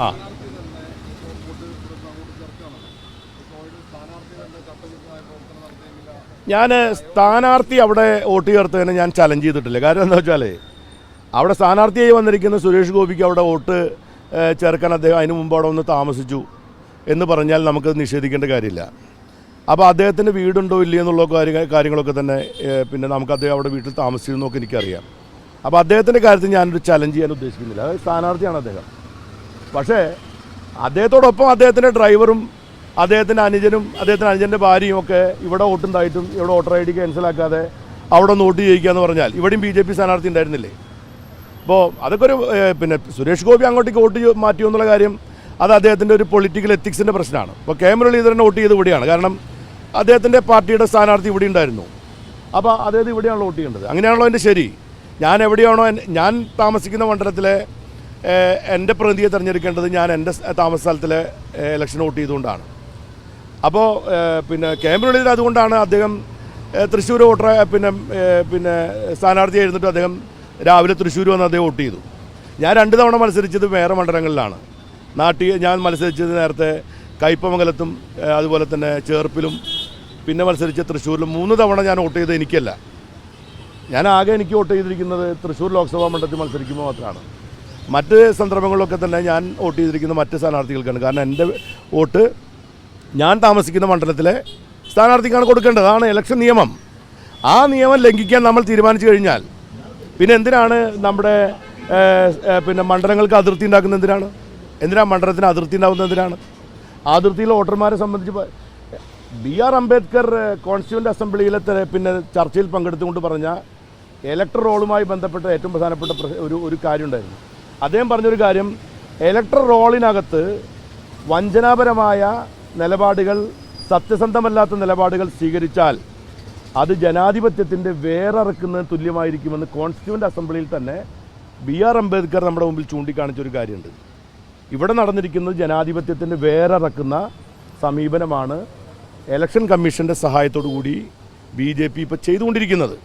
ആ. ഞാൻ സ്ഥാനാർത്ഥി അവിടെ വോട്ട് ചേർത്തതിന് ഞാൻ ചലഞ്ച് ചെയ്തിട്ടില്ല. കാരണം എന്താ വെച്ചാൽ അവിടെ സ്ഥാനാർത്ഥിയായി വന്നിരിക്കുന്ന സുരേഷ് ഗോപിക്ക് അവിടെ വോട്ട് ചേർക്കാൻ അദ്ദേഹം അതിന് മുമ്പ് അവിടെ ഒന്ന് താമസിച്ചു എന്ന് പറഞ്ഞാൽ നമുക്ക് നിഷേധിക്കേണ്ട കാര്യമില്ല. അപ്പോൾ അദ്ദേഹത്തിന്റെ വീടുണ്ടോ ഇല്ലയോ എന്നുള്ള കാര്യ കാര്യങ്ങളൊക്കെ തന്നെ പിന്നെ നമുക്ക് അദ്ദേഹം അവിടെ വീട്ടിൽ താമസിച്ചിരുന്നൊക്കെ എനിക്കറിയാം. അപ്പോൾ അദ്ദേഹത്തിന്റെ കാര്യത്തിൽ ഞാനൊരു ചലഞ്ച് ചെയ്യാൻ ഉദ്ദേശിക്കുന്നില്ല. അതായത് സ്ഥാനാർത്ഥിയാണ് അദ്ദേഹം. പക്ഷേ അദ്ദേഹത്തോടൊപ്പം അദ്ദേഹത്തിന്റെ ഡ്രൈവറും അദ്ദേഹത്തിന്റെ അനുജനും അദ്ദേഹത്തിന്റെ അനുജന്റെ ഭാര്യയും ഒക്കെ ഇവിടെ വോട്ടുണ്ടായിട്ടും ഇവിടെ വോട്ടർ ഐ ഡി ക്യാൻസലാക്കാതെ അവിടെ ഒന്ന് വോട്ട് ചെയ്യിക്കുക എന്ന് പറഞ്ഞാൽ ഇവിടെയും ബി ജെ പി സ്ഥാനാർത്ഥി ഉണ്ടായിരുന്നില്ലേ? അപ്പോൾ അതൊക്കെ ഒരു പിന്നെ സുരേഷ് ഗോപി അങ്ങോട്ടേക്ക് വോട്ട് മാറ്റിയോ എന്നുള്ള കാര്യം അത് അദ്ദേഹത്തിന്റെ ഒരു പൊളിറ്റിക്കൽ എത്തിക്സിന്റെ പ്രശ്നമാണ്. ഇപ്പോൾ കെ മുരളീധരനെ വോട്ട് ചെയ്ത് ഇവിടെയാണ്. കാരണം അദ്ദേഹത്തിന്റെ പാർട്ടിയുടെ സ്ഥാനാർത്ഥി ഇവിടെ ഉണ്ടായിരുന്നു. അപ്പോൾ അദ്ദേഹം ഇവിടെയാണല്ലോ വോട്ട് ചെയ്യേണ്ടത്. അങ്ങനെയാണല്ലോ എന്റെ ശരി. ഞാൻ എവിടെയാണോ ഞാൻ താമസിക്കുന്ന മണ്ഡലത്തിലെ എന്റെ പ്രതിനിധിയെ തിരഞ്ഞെടുക്കേണ്ടത് ഞാൻ എന്റെ താമസ സ്ഥലത്തിലെ ഇലക്ഷൻ വോട്ട് ചെയ്തുകൊണ്ടാണ്. അപ്പോൾ പിന്നെ ക്യാമ്പിനുള്ളിൽ അതുകൊണ്ടാണ് അദ്ദേഹം തൃശ്ശൂർ വോട്ടർ പിന്നെ പിന്നെ സ്ഥാനാർത്ഥി എഴുന്നിട്ട് അദ്ദേഹം രാവിലെ തൃശ്ശൂർ വന്ന് അദ്ദേഹം വോട്ട് ചെയ്തു. ഞാൻ രണ്ട് തവണ മത്സരിച്ചത് വേറെ മണ്ഡലങ്ങളിലാണ്. നാട്ടിൽ ഞാൻ മത്സരിച്ചത് നേരത്തെ കയ്പമംഗലത്തും അതുപോലെ തന്നെ ചേർപ്പിലും പിന്നെ മത്സരിച്ച തൃശ്ശൂരിലും മൂന്ന് തവണ ഞാൻ വോട്ട് ചെയ്തത് എനിക്കല്ല. ഞാൻ ആകെ എനിക്ക് വോട്ട് ചെയ്തിരിക്കുന്നത് തൃശ്ശൂർ ലോക്സഭാ മണ്ഡലത്തിൽ മത്സരിക്കുമ്പോൾ മാത്രമാണ്. മറ്റ് സന്ദർഭങ്ങളിലൊക്കെ തന്നെ ഞാൻ വോട്ട് ചെയ്തിരിക്കുന്ന മറ്റ് സ്ഥാനാർത്ഥികൾക്കാണ്. കാരണം എന്റെ വോട്ട് ഞാൻ താമസിക്കുന്ന മണ്ഡലത്തിലെ സ്ഥാനാർത്ഥിക്കാണ് കൊടുക്കേണ്ടത്. അതാണ് ഇലക്ഷൻ നിയമം. ആ നിയമം ലംഘിക്കാൻ നമ്മൾ തീരുമാനിച്ചു കഴിഞ്ഞാൽ പിന്നെ എന്തിനാണ് നമ്മുടെ പിന്നെ മണ്ഡലങ്ങൾക്ക് അതിർത്തി ഉണ്ടാക്കുന്ന എന്തിനാണ്? എന്തിനാണ് മണ്ഡലത്തിന് അതിർത്തി ഉണ്ടാകുന്നത് എന്തിനാണ്? അതിർത്തിയിൽ വോട്ടർമാരെ സംബന്ധിച്ച് ബി ആർ അംബേദ്കർ കോൺസ്റ്റിറ്റ്യൂന്റ് അസംബ്ലിയിലെ പിന്നെ ചർച്ചയിൽ പങ്കെടുത്തുകൊണ്ട് പറഞ്ഞ ഇലക്ടർ റോളുമായി ബന്ധപ്പെട്ട ഏറ്റവും പ്രധാനപ്പെട്ട ഒരു ഒരു കാര്യം ഉണ്ടായിരുന്നു അദ്ദേഹം പറഞ്ഞൊരു കാര്യം ഇലക്ടർ റോളിനകത്ത് വഞ്ചനാപരമായ നിലപാടുകൾ സത്യസന്ധമല്ലാത്ത നിലപാടുകൾ സ്വീകരിച്ചാൽ അത് ജനാധിപത്യത്തിന്റെ വേററക്കുന്നതിന് തുല്യമായിരിക്കുമെന്ന് കോൺസ്റ്റിറ്റ്യൂന്റ് അസംബ്ലിയിൽ തന്നെ ബി ആർ അംബേദ്കർ നമ്മുടെ മുമ്പിൽ ചൂണ്ടിക്കാണിച്ചൊരു കാര്യമുണ്ട്. ഇവിടെ നടന്നിരിക്കുന്നത് ജനാധിപത്യത്തിന്റെ വേററക്കുന്ന സമീപനമാണ് ഇലക്ഷൻ കമ്മീഷന്റെ സഹായത്തോടു കൂടി ബി ജെ പി ഇപ്പോൾ ചെയ്തുകൊണ്ടിരിക്കുന്നത്.